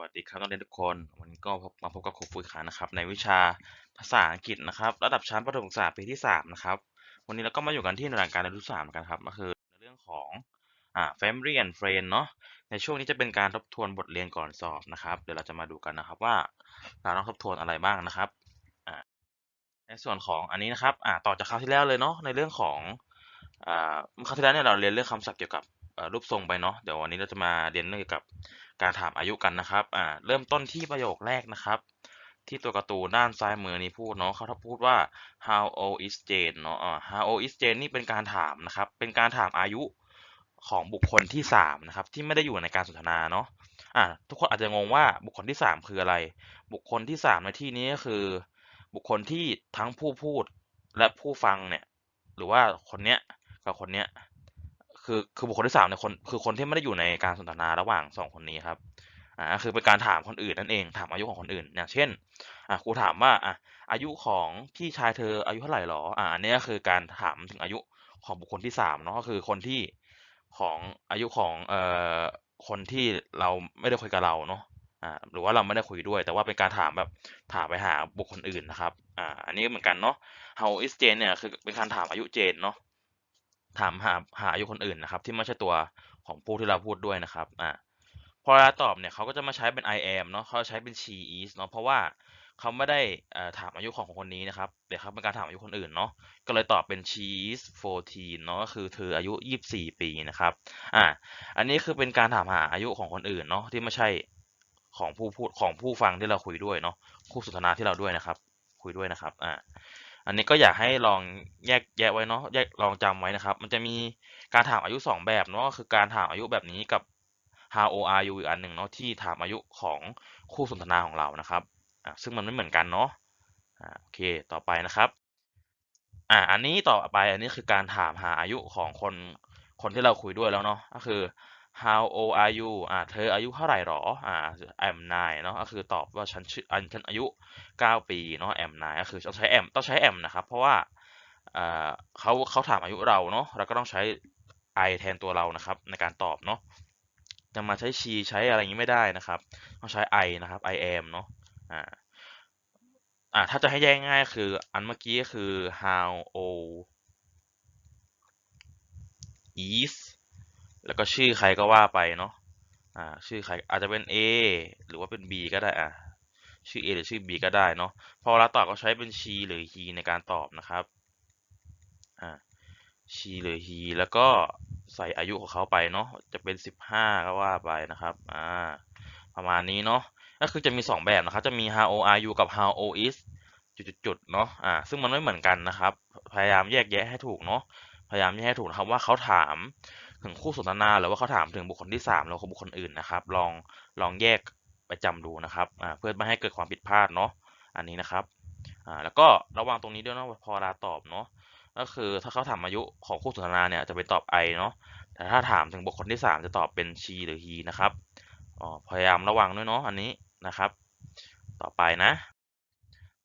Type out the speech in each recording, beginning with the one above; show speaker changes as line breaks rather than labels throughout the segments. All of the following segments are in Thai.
วัสดีครับนักเรียนทุกคน วันนี้ก็มาพบกับครูปุ้ยขานะครับ ในวิชาภาษาอังกฤษนะครับ ระดับชั้นประถมศึกษาปีที่3นะครับ วันนี้เราก็มาอยู่กันที่หน่วยการเรียนรู้สามกันครับก็คือเรื่องของอ่า family and friend เนาะในช่วงนี้จะเป็นการทบทวนบทเรียนก่อนสอบนะครับ เดี๋ยวเราจะมาดูกันนะครับว่าเราต้องทบทวนอะไรบ้างนะครับอ่าในส่วนของอันนี้นะครับอ่าต่อจากคราวที่แล้วเลยเนาะในเรื่องของอ่าคราวที่แล้วเนี่ยเราเรียนเรื่องคำศัพท์เกี่ยวกับ รูปทรงไปเนาะเดี๋ยววันนี้เราจะมาเรียนเรื่องเกี่ยวกับการถามอายุกันนะครับอ่าเริ่มต้นที่ประโยคแรกนะครับ ที่ตัวการ์ตูนด้านซ้ายมือนี้พูดเนาะเขาถ้าพูดว่า how old is Jane เนาะอ่า how old is Jane นี่เป็นการถามนะครับ เป็นการถามอายุของบุคคลที่สามนะครับที่ไม่ได้อยู่ในการสนทนาเนาะอ่าทุกคนอาจจะงงว่าบุคคลที่สามคืออะไร บุคคลที่สามในที่นี้ก็คือ บุคคลที่ทั้งผู้พูดและผู้ฟังเนี่ยหรือว่าคนเนี้ยกับคนเนี้ย คือคือบุคคลที่สามเนี่ยคนคือคนที่ไม่ได้อยู่ในการสนทนาระหว่างสองคนนี้ครับอ่าคือเป็นการถามคนอื่นนั่นเองถามอายุของคนอื่นอย่างเช่นอ่าครูถามว่าอะอายุของพี่ชายเธออายุเท่าไหร่หรออ่าอันนี้ก็คือการถามถึงอายุของบุคคลที่สามเนาะก็คือคนที่ของอายุของเอ่อคนที่เราไม่ได้คุยกับเราเนาะอ่าหรือว่าเราไม่ได้คุยด้วย แต่ว่าเป็นการถามแบบถามไปหาบุคคลอื่นนะครับอ่าอันนี้เหมือนกันเนาะ how is Jane เนี่ยคือเป็นการถามอายุเจนเนาะ ถามหาหาอายุคนอื่นนะครับ ที่ไม่ใช่ตัวของผู้ที่เราพูดด้วยนะครับอ่าพอเวลาตอบเนี่ยเขาก็จะมาใช้เป็น I am เนาะเขาใช้เป็น she is เนาะเพราะว่าเขาไม่ได้ถามอายุของคนนี้นะครับเดี๋ยวเขาเป็นการถามอายุคนอื่นเนาะก็เลยตอบเป็น she is 14เนาะก็คือเธออายุ 24 ปีนะครับอ่าอันนี้คือเป็นการถามหาอายุของคนอื่นเนาะที่ไม่ใช่ของผู้พูดของผู้ฟังที่เราคุยด้วยเนาะคู่สนทนาที่เราด้วยนะครับ คุยด้วยนะครับอ่า อันนี้ก็อยากให้ลองแยกแยะไว้เนาะแยกลองจำไว้นะครับ มันจะมีการถามอายุสองแบบเนาะก็คือการถามอายุแบบนี้กับ how old are you อีกอันหนึ่งเนาะที่ถามอายุของคู่สนทนาของเรานะครับอ่าซึ่งมันไม่เหมือนกันเนาะอ่าโอเคต่อไปนะครับอ่าอันนี้ต่อไปอันนี้คือการถามหาอายุของคนคนที่เราคุยด้วยแล้วเนาะก็คือ how old are you อ่า เธออายุเท่าไหร่หรอ อ่า I'm nine เนาะก็คือตอบว่าฉันชื่ออันฉันอายุ 9 ปีเนาะ am nine ก็คือต้องใช้ am ต้องใช้ am นะครับ เพราะว่าอ่าเขาเขาถามอายุเราเนาะ เราก็ต้องใช้ I แทนตัวเรานะครับ ในการตอบเนาะ จะมาใช้ she ใช้อะไรอย่างนี้ไม่ได้นะครับ ต้องใช้ I นะครับ I am เนาะ อ่า อ่า ถ้าจะให้แยกง่ายคือ อันเมื่อกี้ก็คือ how old is แล้วก็ชื่อใครก็ว่าไปเนาะอ่าชื่อใครอาจจะเป็น A หรือว่าเป็น B ก็ได้อ่าชื่อ A หรือชื่อ B ก็ได้เนาะพอเราตอบก็ใช้เป็น she หรือ he ในการตอบนะครับอ่า she หรือ he แล้วก็ใส่อายุของเขาไปเนาะจะเป็นสิบห้าก็ว่าไปนะครับอ่าประมาณนี้เนาะก็คือจะมีสองแบบนะครับ จะมี how old are you กับ how old is จุดๆเนาะอ่าซึ่งมันไม่เหมือนกันนะครับ พยายามแยกแยะให้ถูกเนาะพยายามแยกให้ถูกนะครับว่าเขาถาม ถึงคู่สนทนาหรือว่าเขาถามถึงบุคคลที่สามหรือบุคคลอื่นนะครับ ลองลองแยกไปจำดูนะครับเพื่อไม่ให้เกิดความผิดพลาดเนาะอันนี้นะครับแล้วก็ระวังตรงนี้ด้วยนะพอเวลาตอบเนาะก็คือถ้าเขาถามอายุของคู่สนทนาเนี่ยจะเป็นตอบ I เนาะแต่ถ้าถามถึงบุคคลที่สามจะตอบเป็น she หรือ he นะครับพยายามระวังด้วยเนาะอันนี้นะครับ ต่อไปนะ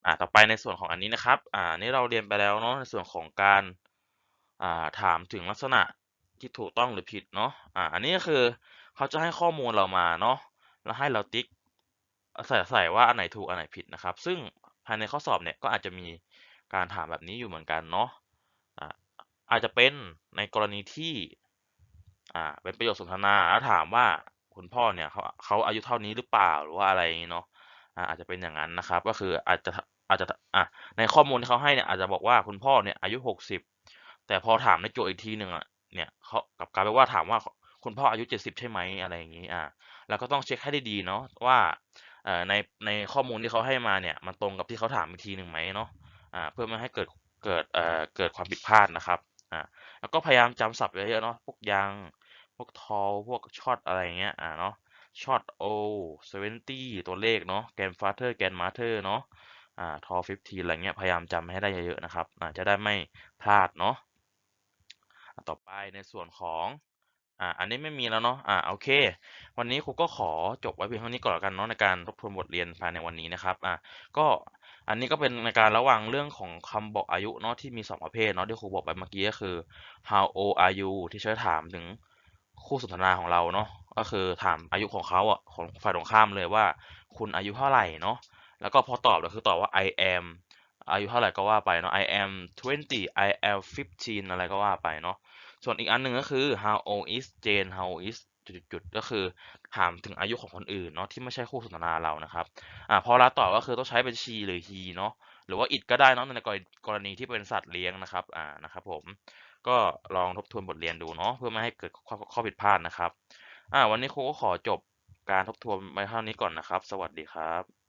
อ่าต่อไปในส่วนของอันนี้นะครับอ่านี่เราเรียนไปแล้วเนาะในส่วนของการอ่าถามถึงลักษณะ ที่ถูกต้องหรือผิดเนาะ อ่า อันนี้ก็คือเขาจะให้ข้อมูลเรามาเนาะ แล้วให้เราติ๊กใส่ใส่ว่าอันไหนถูกอันไหนผิดนะครับ ซึ่งภายในข้อสอบเนี่ยก็อาจจะมีการถามแบบนี้อยู่เหมือนกันเนาะ อ่า อาจจะเป็นในกรณีที่ อ่า เป็นประโยคสนทนาแล้วถามว่าคุณพ่อเนี่ยเขาเขาอายุเท่านี้หรือเปล่าหรือว่าอะไรอย่างนี้เนาะ อ่า อาจจะเป็นอย่างนั้นนะครับ ก็คืออาจจะอาจจะอะในข้อมูลที่เขาให้เนี่ยอาจจะบอกว่าคุณพ่อเนี่ยอายุหกสิบแต่พอถามในโจทย์อีกทีหนึ่งอะ เนี่ยเขากลับกลายเป็นว่าถามว่าคุณพ่ออายุเจ็ดสิบใช่ไหมอะไรอย่างนี้อ่าเราก็ต้องเช็คให้ดีๆเนาะว่าเอ่อในในข้อมูลที่เขาให้มาเนี่ยมันตรงกับที่เขาถามอีกทีหนึ่งไหมเนาะอ่าเพื่อไม่ให้เกิดเกิดเอ่อเกิดความผิดพลาดนะครับอ่าแล้วก็พยายามจำศัพท์เยอะๆเนาะพวกยังพวกทอลพวกช็อตอะไรเงี้ยอ่าเนาะช็อตโอเซเวนตี้ตัวเลขเนาะแกนฟาเธอร์แกนมาเธอร์เนาะอ่าทอฟิฟทีอะไรเงี้ยพยายามจำให้ได้เยอะๆนะครับอ่าจะได้ไม่พลาดเนาะ ต่อไปในส่วนของอ่าอันนี้ไม่มีแล้วเนาะอ่าโอเค วันนี้ครูก็ขอจบไว้เพียงเท่านี้ก่อนแล้วกันเนาะในการทบทวนบทเรียนภายในวันนี้นะครับอ่าก็อันนี้ก็เป็นในการระวังเรื่องของคำบอกอายุเนาะที่มีสองประเภทเนาะที่ครูบอกไปเมื่อกี้ก็คือ how old are you ที่ใช้ถามถึงคู่สนทนาของเราเนาะก็คือถามอายุของเขาอะของฝ่ายตรงข้ามเลยว่า คุณอายุเท่าไหร่เนาะแล้วก็พอตอบก็คือตอบว่า I am อายุเท่าไหร่ก็ว่าไปเนาะ I am 20 I am 15 อะไรก็ว่าไปเนาะ ส่วนอีกอันหนึ่งก็คือ how old is Jane how old is จุดๆก็คือถามถึงอายุของคนอื่นเนาะที่ไม่ใช่คู่สนทนาเรานะครับอ่าพอเราตอบก็คือต้องใช้เป็น she หรือ he เนาะหรือว่า it ก็ได้เนาะในกรณีกรณีที่เป็นสัตว์เลี้ยงนะครับอ่านะครับผมก็ลองทบทวนบทเรียนดูเนาะเพื่อไม่ให้เกิดข้อข้อผิดพลาดนะครับอ่าวันนี้ครูก็ขอจบการทบทวนไว้เท่านี้ก่อนนะครับ สวัสดีครับ